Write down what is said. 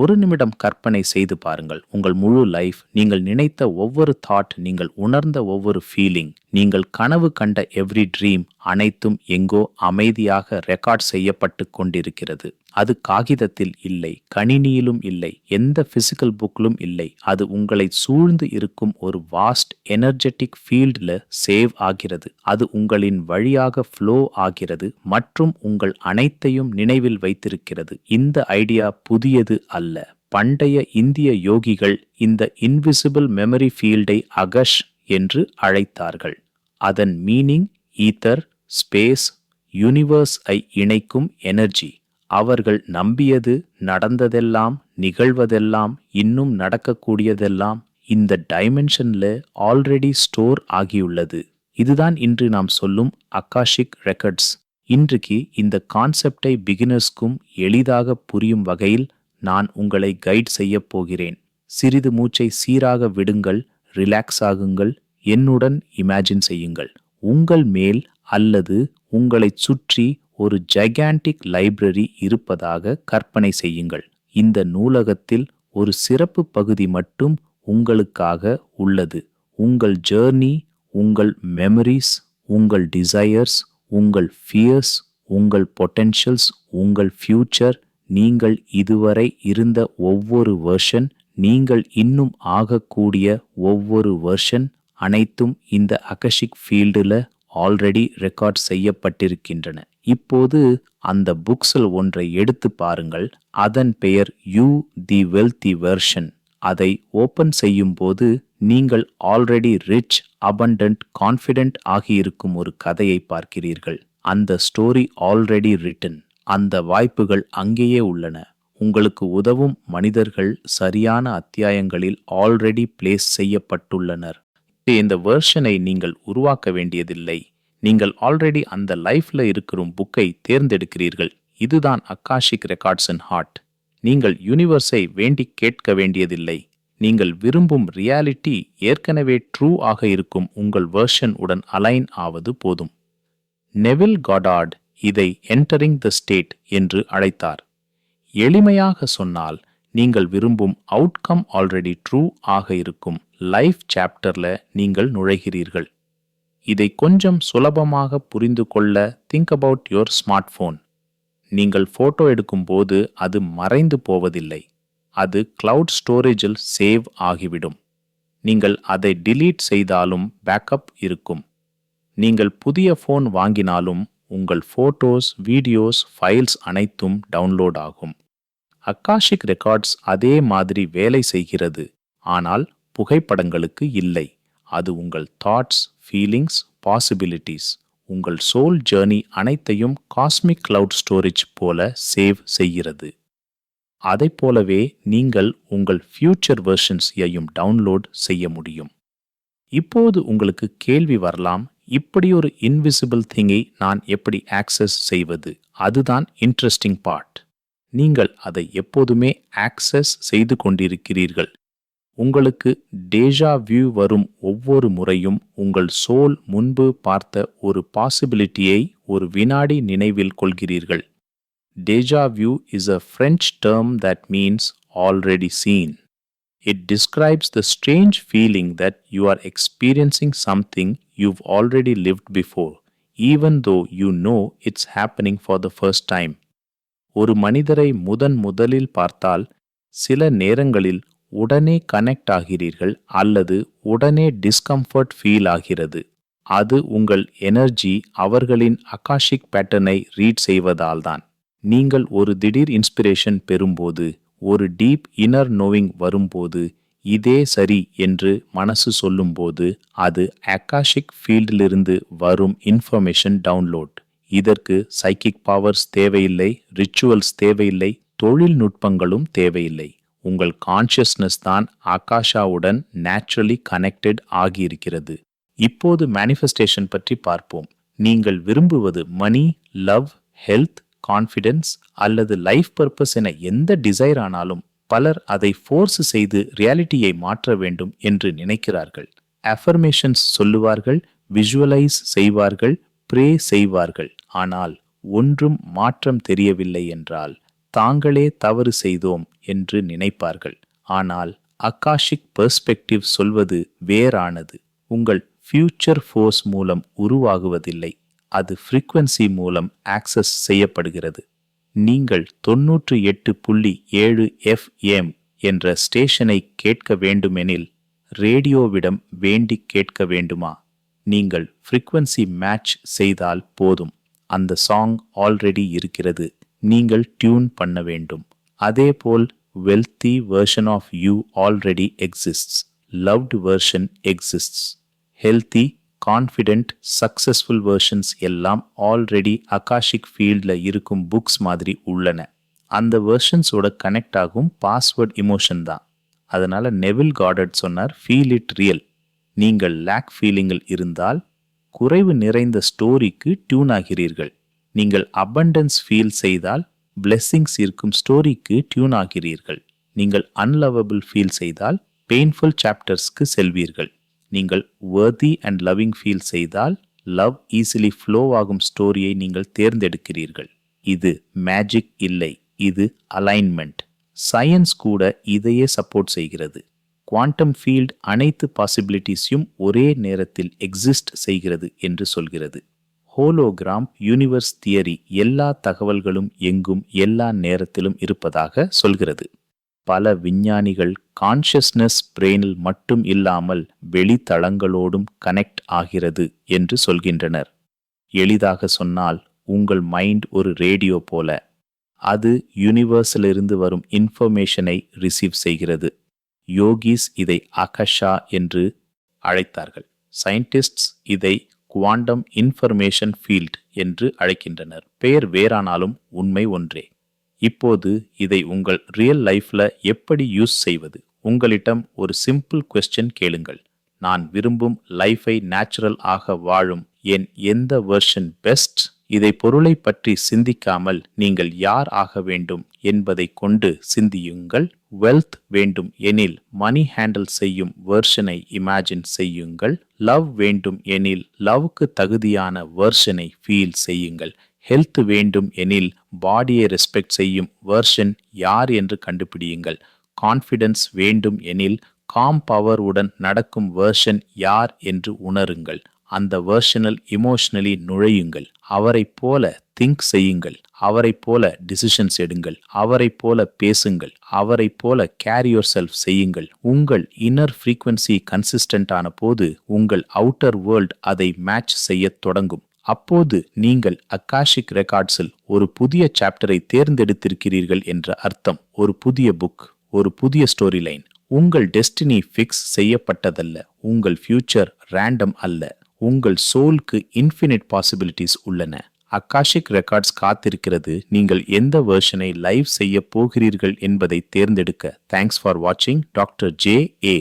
ஒரு நிமிடம் கற்பனை செய்து பாருங்கள். உங்கள் முழு லைஃப் நீங்கள் நினைத்த ஒவ்வொரு தாட் நீங்கள் உணர்ந்த ஒவ்வொரு ஃபீலிங் நீங்கள் கனவு கண்ட எவ்ரி ட்ரீம் அனைத்தும் எங்கோ அமைதியாக ரெக்கார்ட் செய்யப்பட்டு கொண்டிருக்கிறது. அது காகிதத்தில் இல்லை கணினியிலும் இல்லை எந்த பிசிக்கல் புக்கிலும் இல்லை. அது உங்களை சூழ்ந்து இருக்கும் ஒரு வாஸ்ட் எனர்ஜெட்டிக் ஃபீல்டில் சேவ் ஆகிறது. அது உங்களின் வழியாக ஃப்ளோ ஆகிறது மற்றும் உங்கள் அனைத்தையும் நினைவில் வைத்திருக்கிறது. இந்த ஐடியா புதியது அல்ல. பண்டைய இந்திய யோகிகள் இந்த இன்விசிபிள் மெமரி ஃபீல்டை அகஷ் என்று அழைத்தார்கள். அதன் மீனிங் ஈத்தர் ஸ்பேஸ் யூனிவர்ஸ் ஐ இணைக்கும் எனர்ஜி அவர்கள் நம்பியது நடந்ததெல்லாம் நிகழ்வதெல்லாம் இன்னும் நடக்கக்கூடியதெல்லாம் இந்த டைமென்ஷன்ல ஆல்ரெடி ஸ்டோர் ஆகியுள்ளது. இதுதான் இன்று நாம் சொல்லும் அக்காஷிக் ரெக்கார்ட்ஸ் இன்றைக்கு இந்த கான்செப்டை பிகினர்ஸ்க்கும் எளிதாக புரியும் வகையில் நான் உங்களை கைட் செய்யப் போகிறேன். சிறிது மூச்சை சீராக விடுங்கள் ரிலாக்ஸ் ஆகுங்கள். என்னுடன் இமேஜின் செய்யுங்கள். உங்கள் மேல் அல்லது உங்களைச் சுற்றி ஒரு ஜைகாண்டிக் லைப்ரரி இருப்பதாக கற்பனை செய்யுங்கள். இந்த நூலகத்தில் ஒரு சிறப்பு பகுதி மட்டும் உங்களுக்காக உள்ளது. உங்கள் ஜேர்னி உங்கள் மெமரிஸ் உங்கள் டிசையர்ஸ் உங்கள் ஃபியர்ஸ் உங்கள் பொட்டென்ஷியல்ஸ் உங்கள் ஃபியூச்சர் நீங்கள் இதுவரை இருந்த ஒவ்வொரு வெர்ஷன் நீங்கள் இன்னும் ஆகக்கூடிய ஒவ்வொரு வெர்ஷன் அனைத்தும் இந்த அகஷிக் ஃபீல்டில் ஆல்ரெடி ரெக்கார்ட் செய்யப்பட்டிருக்கின்றன. இப்போது அந்த புக்ஸில் ஒன்றை எடுத்து பாருங்கள். அதன் பெயர் யூ தி வெல்தி வெர்ஷன் அதை ஓபன் செய்யும் போது நீங்கள் ஆல்ரெடி ரிச் அபண்டன்ட் கான்ஃபிடென்ட் ஆகியிருக்கும் ஒரு கதையை பார்க்கிறீர்கள். அந்த ஸ்டோரி ஆல்ரெடி ரிட்டன் அந்த வாய்ப்புகள் அங்கேயே உள்ளன. உங்களுக்கு உதவும் மனிதர்கள் சரியான அத்தியாயங்களில் ஆல்ரெடி பிளேஸ் செய்யப்பட்டுள்ளனர். இந்த வெர்ஷனை நீங்கள் உருவாக்க வேண்டியதில்லை. நீங்கள் ஆல்ரெடி அந்த லைஃப்ல இருக்கிற புக்கை தேர்ந்தெடுக்கிறீர்கள். இதுதான் அக்காஷிக் ரெக்கார்ட்ஸ் அண்ட் ஹார்ட் நீங்கள் யூனிவர்ஸை வேண்டி கேட்க வேண்டியதில்லை. நீங்கள் விரும்பும் ரியாலிட்டி ஏற்கனவே ட்ரூ ஆக இருக்கும் உங்கள் வெர்ஷன் உடன் அலைன் ஆவது போதும். நெவில் காடார்ட் இதை என்டரிங் த ஸ்டேட் என்று அழைத்தார். எளிமையாக சொன்னால் நீங்கள் விரும்பும் அவுட்கம் ஆல்ரெடி ட்ரூ ஆக இருக்கும் லைஃப் சாப்டர்ல நீங்கள் நுழைகிறீர்கள். இதை கொஞ்சம் சுலபமாக புரிந்து கொள்ள think about your smart phone நீங்கள் போட்டோ எடுக்கும்போது அது மறைந்து போவதில்லை. அது கிளவுட் ஸ்டோரேஜில் சேவ் ஆகிவிடும். நீங்கள் அதை டிலீட் செய்தாலும் பேக்கப் இருக்கும். நீங்கள் புதிய ஃபோன் வாங்கினாலும் உங்கள் ஃபோட்டோஸ் வீடியோஸ் ஃபைல்ஸ் அனைத்தும் டவுன்லோட் ஆகும். அக்காஷிக் ரெக்கார்ட்ஸ் அதே மாதிரி வேலை செய்கிறது. ஆனால் புகைப்படங்களுக்கு இல்லை. அது உங்கள் தாட்ஸ் ஃபீலிங்ஸ் பாசிபிலிட்டிஸ் உங்கள் சோல் ஜேர்னி அனைத்தையும் காஸ்மிக் கிளவுட் ஸ்டோரேஜ் போல சேவ் செய்கிறது. அதைப் போலவே நீங்கள் உங்கள் ஃபியூச்சர் வெர்ஷன்ஸையும் டவுன்லோட் செய்ய முடியும். இப்போது உங்களுக்கு கேள்வி வரலாம் இப்படி ஒரு இன்விசிபிள் திங்கை நான் எப்படி ஆக்சஸ் செய்வது? அதுதான் இன்ட்ரெஸ்டிங் பார்ட் நீங்கள் அதை எப்போதுமே ஆக்சஸ் செய்து கொண்டிருக்கிறீர்கள். உங்களுக்கு டேஜா வியூ வரும் ஒவ்வொரு முறையும் உங்கள் சோல் முன்பு பார்த்த ஒரு பாசிபிலிட்டியை ஒரு வினாடி நினைவில் கொள்கிறீர்கள். Deja vu is a French term that means already seen It describes the strange feeling that you are experiencing something you've already lived before, even though you know it's happening for the first time. ஒரு மனிதரை முதன் முதலில் பார்த்தால் சில நேரங்களில் உடனே connect ஆகிறீர்கள் அல்லது உடனே டிஸ்கம்ஃபர்ட் ஃபீல் ஆகிறது அது உங்கள் எனர்ஜி அவர்களின் அகாஷிக் பேட்டர்னை ரீட் செய்வதால்தான் நீங்கள் ஒரு திடீர் இன்ஸ்பிரேஷன் பெறும்போது ஒரு டீப் இன்னர் நோவிங் வரும்போது இதே சரி என்று மனசு சொல்லும்போது அது அக்காஷிக் ஃபீல்டிலிருந்து வரும் இன்ஃபர்மேஷன் டவுன்லோட். இதற்கு சைக்கிக் பவர்ஸ் தேவையில்லை ரிச்சுவல்ஸ் தேவையில்லை தொழில்நுட்பங்களும் தேவையில்லை. உங்கள் கான்ஷியஸ்னஸ் தான் ஆகாஷாவுடன் நேச்சுரலி கனெக்டட் ஆகியிருக்கிறது. இப்போது மேனிஃபெஸ்டேஷன் பற்றி பார்ப்போம். நீங்கள் விரும்புவது மணி லவ் ஹெல்த் கான்ஃபிடென்ஸ் அல்லது லைஃப் பர்பஸ் என எந்த டிசைர் ஆனாலும் பலர் அதை ஃபோர்ஸ் செய்து ரியாலிட்டியை மாற்ற வேண்டும் என்று நினைக்கிறார்கள். அஃபர்மேஷன்ஸ் சொல்லுவார்கள் விஷுவலைஸ் செய்வார்கள் ப்ரே செய்வார்கள். ஆனால் ஒன்றும் மாற்றம் தெரியவில்லை என்றால் தாங்களே தவறு செய்தோம் என்று நினைப்பார்கள். ஆனால் அகாஷிக் பெர்ஸ்பெக்டிவ் சொல்வது வேறானது. உங்கள் ஃபியூச்சர் ஃபோர்ஸ் மூலம் உருவாகுவதில்லை. அது ஃப்ரீக்வன்சி மூலம் ஆக்சஸ் செய்யப்படுகிறது. நீங்கள் தொன்னூற்று எட்டு புள்ளி ஏழு எஃப்எம் என்ற ஸ்டேஷனை கேட்க வேண்டுமெனில் ரேடியோவிடம் வேண்டி கேட்க வேண்டுமா? நீங்கள் ஃப்ரீக்வன்சி மேட்ச் செய்தால் போதும். அந்த சாங் ஆல்ரெடி இருக்கிறது. நீங்கள் டியூன் பண்ண வேண்டும். அதேபோல் wealthy version of you already exists loved version exists healthy confident successful versions எல்லாம் ஆல்ரெடி அகாஷிக் ஃபீல்டில் இருக்கும் புக்ஸ் மாதிரி உள்ளன. அந்த வெர்ஷன்ஸோட கனெக்ட் ஆகும் பாஸ்வேர்ட் இமோஷன் தான். அதனால் நெவில் கார்டட் சொன்னார் ஃபீல் இட் ரியல் நீங்கள் லேக் ஃபீலிங்கில் இருந்தால் குறைவு நிறைந்த ஸ்டோரிக்கு டியூன் ஆகிறீர்கள். நீங்கள் அபண்டன்ஸ் ஃபீல் செய்தால் பிளெஸ்ஸிங்ஸ் இருக்கும் ஸ்டோரிக்கு டியூன் ஆகிறீர்கள். நீங்கள் அன்லவபிள் ஃபீல் செய்தால் பெயின்ஃபுல் சாப்டர்ஸ்க்கு செல்வீர்கள். நீங்கள் worthy அண்ட் லவ்விங் ஃபீல் செய்தால் லவ் ஈஸிலி ஃப்ளோ ஆகும் ஸ்டோரியை நீங்கள் தேர்ந்தெடுக்கிறீர்கள். இது மேஜிக் இல்லை இது அலைன்மெண்ட் சயின்ஸ் கூட இதையே சப்போர்ட் செய்கிறது. குவாண்டம் ஃபீல்ட் அனைத்து பாசிபிலிட்டிஸையும் ஒரே நேரத்தில் எக்ஸிஸ்ட் செய்கிறது என்று சொல்கிறது. ஹோலோகிராம் யூனிவர்ஸ் தியரி எல்லா தகவல்களும் எங்கும் எல்லா நேரத்திலும் இருப்பதாக சொல்கிறது. பல விஞ்ஞானிகள் கான்ஷியஸ்னஸ் பிரெயினில் மட்டும் இல்லாமல் வெளித்தளங்களோடும் கனெக்ட் ஆகிறது என்று சொல்கின்றனர். எளிதாக சொன்னால் உங்கள் மைண்ட் ஒரு ரேடியோ போல அது யூனிவர்ஸிலிருந்து வரும் இன்ஃபர்மேஷனை ரிசீவ் செய்கிறது. யோகிஸ் இதை அகஷா என்று அழைத்தார்கள். சயின்டிஸ்ட்ஸ் இதை குவாண்டம் இன்ஃபர்மேஷன் ஃபீல்ட் என்று அழைக்கின்றனர். பெயர் வேறானாலும் உண்மை ஒன்றே. இப்போது இதை உங்கள் ரியல் லைஃப்ல எப்படி யூஸ் செய்வது? உங்களிடம் ஒரு சிம்பிள் கொஸ்டின் கேளுங்கள். நான் விரும்பும் லைஃபை நேச்சுரல் ஆக வாழும் என் எந்த வெர்ஷன் பெஸ்ட் இதை பொருளை பற்றி சிந்திக்காமல் நீங்கள் யார் ஆக வேண்டும் என்பதை கொண்டு சிந்தியுங்கள். வெல்த் வேண்டும் எனில் மணி ஹேண்டில் செய்யும் வெர்ஷனை இமேஜின் செய்யுங்கள். லவ் வேண்டும் எனில் லவ்க்கு தகுதியான வெர்ஷனை ஃபீல் செய்யுங்கள். ஹெல்த் வேண்டும் எனில் பாடியை ரெஸ்பெக்ட் செய்யும் வெர்ஷன் யார் என்று கண்டுபிடியுங்கள். கான்ஃபிடன்ஸ் வேண்டும் எனில் காம் பவர் உடன் நடக்கும் வெர்ஷன் யார் என்று உணருங்கள். அந்த வெர்ஷனில் இமோஷனலி நுழையுங்கள். அவரைப் போல திங்க் செய்யுங்கள். அவரைப் போல டிசிஷன்ஸ் எடுங்கள். அவரைப் போல பேசுங்கள். அவரைப் போல கேரி யோர் செல்ஃப் செய்யுங்கள். உங்கள் இன்னர் ஃப்ரீக்வன்சி கன்சிஸ்டன்ட் ஆன போது உங்கள் அவுட்டர் வேர்ல்ட் அதை மேட்ச் செய்யத் தொடங்கும். அப்போது நீங்கள் அக்காஷிக் ரெக்கார்ட்ஸில் ஒரு புதிய சாப்டரை தேர்ந்தெடுத்திருக்கிறீர்கள் என்ற அர்த்தம் ஒரு புதிய புக் ஒரு புதிய ஸ்டோரி லைன் உங்கள் டெஸ்டினி ஃபிக்ஸ் செய்யப்பட்டதல்ல. உங்கள் ஃபியூச்சர் ரேண்டம் அல்ல. உங்கள் சோலுக்கு இன்ஃபினிட் பாசிபிலிட்டிஸ் உள்ளன. அக்காஷிக் ரெக்கார்ட்ஸ் காத்திருக்கிறது. நீங்கள் எந்த வெர்ஷனை லைவ் செய்ய போகிறீர்கள் என்பதை தேர்ந்தெடுக்க. தேங்க்ஸ் ஃபார் வாட்சிங் டாக்டர் ஜே ஏ.